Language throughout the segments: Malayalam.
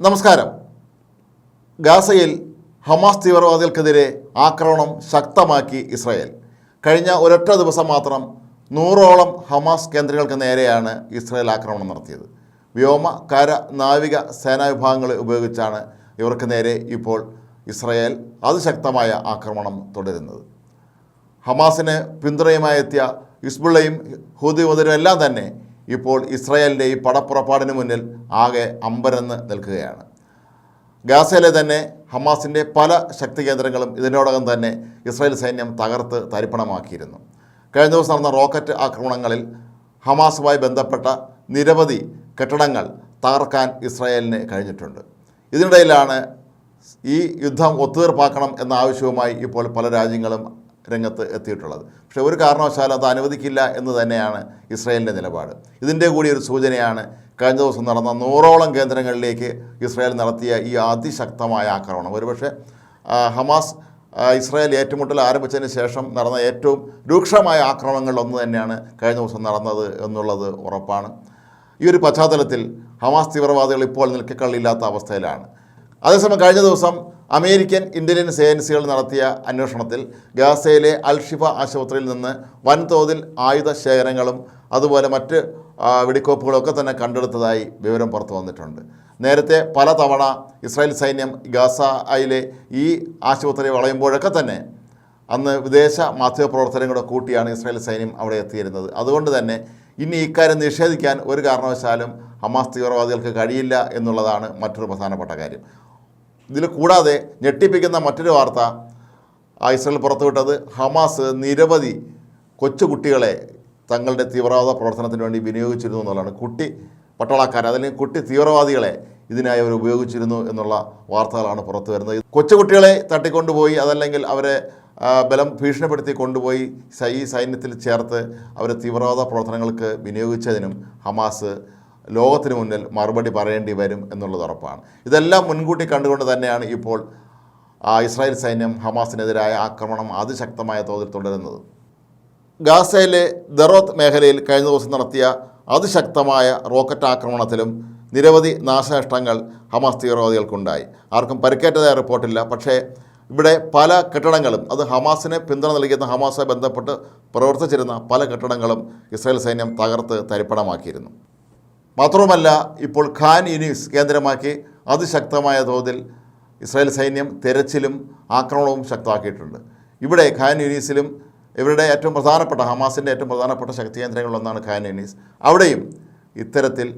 നമസ്കാരം. ഗാസയിൽ ഹമാസ് തീവ്രവാദികൾക്കെതിരെ ആക്രമണം ശക്തമാക്കി ഇസ്രായേൽ. കഴിഞ്ഞ ഒരൊറ്റ ദിവസം മാത്രം നൂറോളം ഹമാസ് കേന്ദ്രങ്ങൾക്ക് നേരെയാണ് ഇസ്രായേൽ ആക്രമണം നടത്തിയത്. വ്യോമ കര നാവിക സേനാ വിഭാഗങ്ങളെ ഉപയോഗിച്ചാണ് ഇവർക്ക് നേരെ ഇപ്പോൾ ഇസ്രായേൽ അതിശക്തമായ ആക്രമണം തുടരുന്നത്. ഹമാസിന് പിന്തുണയുമായി എത്തിയ ഹിസ്ബുള്ളയും ഹൂദി മുതലും എല്ലാം തന്നെ ഇപ്പോൾ ഇസ്രായേലിന്റെ ഈ പടപ്പുറപ്പാടിന് മുന്നിൽ ആകെ അമ്പരന്ന് നിൽക്കുകയാണ്. ഗാസയിലെ തന്നെ ഹമാസിന്റെ പല ശക്തി കേന്ദ്രങ്ങളും ഇതിനോടകം തന്നെ ഇസ്രായേൽ സൈന്യം തകർത്ത് തരിപ്പണമാക്കിയിരുന്നു. കഴിഞ്ഞ ദിവസം നടന്ന റോക്കറ്റ് ആക്രമണങ്ങളിൽ ഹമാസുമായി ബന്ധപ്പെട്ട നിരവധി കെട്ടിടങ്ങൾ തകർക്കാൻ ഇസ്രായേലിന് കഴിഞ്ഞിട്ടുണ്ട്. ഇതിനിടയിലാണ് ഈ യുദ്ധം ഒത്തുതീർപ്പാക്കണം എന്ന ആവശ്യവുമായി ഇപ്പോൾ പല രാജ്യങ്ങളും രംഗത്ത് എത്തിയിട്ടുള്ളത്. പക്ഷേ ഒരു കാരണവശാലും അത് അനുവദിക്കില്ല എന്ന് തന്നെയാണ് ഇസ്രായേലിന്റെ നിലപാട്. ഇതിന്റെ കൂടി ഒരു സൂചനയാണ് കഴിഞ്ഞ ദിവസം നടന്ന നൂറോളം കേന്ദ്രങ്ങളിലേക്ക് ഇസ്രായേൽ നടത്തിയ ഈ അതിശക്തമായ ആക്രമണം. ഒരുപക്ഷെ ഹമാസ് ഇസ്രായേൽ ഏറ്റുമുട്ടൽ ആരംഭിച്ചതിന് ശേഷം നടന്ന ഏറ്റവും രൂക്ഷമായ ആക്രമണങ്ങളിൽ ഒന്ന് തന്നെയാണ് കഴിഞ്ഞ ദിവസം നടന്നത് എന്നുള്ളത് ഉറപ്പാണ്. ഈ ഒരു പശ്ചാത്തലത്തിൽ ഹമാസ് തീവ്രവാദികൾ ഇപ്പോൾ നിൽക്കക്കള്ളില്ലാത്ത അവസ്ഥയിലാണ്. അതേസമയം കഴിഞ്ഞ ദിവസം അമേരിക്കൻ ഇന്റലിജൻസ് ഏജൻസികൾ നടത്തിയ അന്വേഷണത്തിൽ ഗാസയിലെ അൽഷിഫ ആശുപത്രിയിൽ നിന്ന് വൻതോതിൽ ആയുധ ശേഖരങ്ങളും അതുപോലെ മറ്റ് വെടിക്കോപ്പുകളൊക്കെ തന്നെ കണ്ടെടുത്തതായി വിവരം പുറത്തു വന്നിട്ടുണ്ട്. നേരത്തെ പലതവണ ഇസ്രായേൽ സൈന്യം ഗാസയിലെ ഈ ആശുപത്രി വളയുമ്പോഴൊക്കെ തന്നെ അന്ന് വിദേശ മാധ്യമപ്രവർത്തനം കൂടെ കൂട്ടിയാണ് ഇസ്രായേൽ സൈന്യം അവിടെ എത്തിയിരുന്നത്. അതുകൊണ്ട് തന്നെ ഇനി ഇക്കാര്യം നിഷേധിക്കാൻ ഒരു കാരണവശാലും ഹമാസ് തീവ്രവാദികൾക്ക് കഴിയില്ല എന്നുള്ളതാണ് മറ്റൊരു പ്രധാനപ്പെട്ട കാര്യം. ഇതിൽ കൂടാതെ ഞെട്ടിപ്പിക്കുന്ന മറ്റൊരു വാർത്ത ഇസ്രായേൽ പുറത്തുവിട്ടത് ഹമാസ് നിരവധി കൊച്ചുകുട്ടികളെ തങ്ങളുടെ തീവ്രവാദ പ്രവർത്തനത്തിന് വേണ്ടി വിനിയോഗിച്ചിരുന്നു എന്നുള്ളതാണ്. കുട്ടി പട്ടാളക്കാർ അതല്ലെങ്കിൽ കുട്ടി തീവ്രവാദികളെ ഇതിനായി അവർ ഉപയോഗിച്ചിരുന്നു എന്നുള്ള വാർത്തകളാണ് പുറത്തു വരുന്നത്. കൊച്ചുകുട്ടികളെ തട്ടിക്കൊണ്ടുപോയി അതല്ലെങ്കിൽ അവരെ ബലം ഭീഷണിപ്പെടുത്തി കൊണ്ടുപോയി ഈ സൈന്യത്തിൽ ചേർത്ത് അവരെ തീവ്രവാദ പ്രവർത്തനങ്ങൾക്ക് വിനിയോഗിച്ചതിനും ഹമാസ് ലോകത്തിന് മുന്നിൽ മറുപടി പറയേണ്ടി വരും എന്നുള്ളത് ഉറപ്പാണ്. ഇതെല്ലാം മുൻകൂട്ടി കണ്ടുകൊണ്ട് തന്നെയാണ് ഇപ്പോൾ ഇസ്രായേൽ സൈന്യം ഹമാസിനെതിരായ ആക്രമണം അതിശക്തമായ തോതിൽ തുടരുന്നത്. ഗാസയിലെ ദറോത്ത് മേഖലയിൽ കഴിഞ്ഞ ദിവസം നടത്തിയ അതിശക്തമായ റോക്കറ്റ് ആക്രമണത്തിലും നിരവധി നാശനഷ്ടങ്ങൾ ഹമാസ് തീവ്രവാദികൾക്കുണ്ടായി. ആർക്കും പരിക്കേറ്റതായ റിപ്പോർട്ടില്ല. പക്ഷേ ഇവിടെ പല കെട്ടിടങ്ങളും അത് ഹമാസിനെ പിന്തുണ നൽകിയിരുന്ന ഹമാസുമായി ബന്ധപ്പെട്ട് പ്രവർത്തിച്ചിരുന്ന പല കെട്ടിടങ്ങളും ഇസ്രായേൽ സൈന്യം തകർത്ത് തരിപ്പണമാക്കിയിരുന്നു. മാത്രവുമല്ല ഇപ്പോൾ ഖാൻ യൂനിസ് കേന്ദ്രമാക്കി അതിശക്തമായ തോതിൽ ഇസ്രായേൽ സൈന്യം തെരച്ചിലും ആക്രമണവും ശക്തമാക്കിയിട്ടുണ്ട്. ഇവിടെ ഖാൻ യൂനീസിലും ഇവരുടെ ഏറ്റവും പ്രധാനപ്പെട്ട ഹമാസിന്റെ ഏറ്റവും പ്രധാനപ്പെട്ട ശക്തി കേന്ദ്രങ്ങളിലൊന്നാണ് ഖാൻ യൂനിസ്. അവിടെയും ഇത്തരത്തിൽ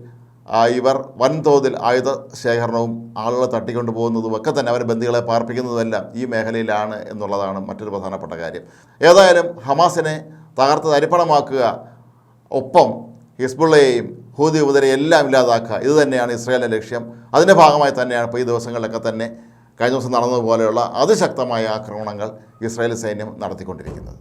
ഇവർ വൻതോതിൽ ആയുധ ശേഖരണവും ആളുകളെ തട്ടിക്കൊണ്ടു പോകുന്നതും ഒക്കെ തന്നെ അവരെ ബന്ധികളെ പാർപ്പിക്കുന്നതുമെല്ലാം ഈ മേഖലയിലാണ് എന്നുള്ളതാണ് മറ്റൊരു പ്രധാനപ്പെട്ട കാര്യം. ഏതായാലും ഹമാസിനെ തകർത്ത് തരിപ്പണമാക്കുക ഒപ്പം ഹിസ്ബുള്ളയെയും ഹൂദി ഉപതിരെ എല്ലാം ഇല്ലാതാക്കുക. ഇത് തന്നെയാണ് ഇസ്രയേലിന്റെ ലക്ഷ്യം. അതിന്റെ ഭാഗമായി തന്നെയാണ് ഇപ്പോൾ ഈ ദിവസങ്ങളിലൊക്കെ തന്നെ കഴിഞ്ഞ ദിവസം നടന്നതുപോലെയുള്ള അതിശക്തമായ ആക്രമണങ്ങൾ ഇസ്രായേൽ സൈന്യം നടത്തിക്കൊണ്ടിരിക്കുന്നത്.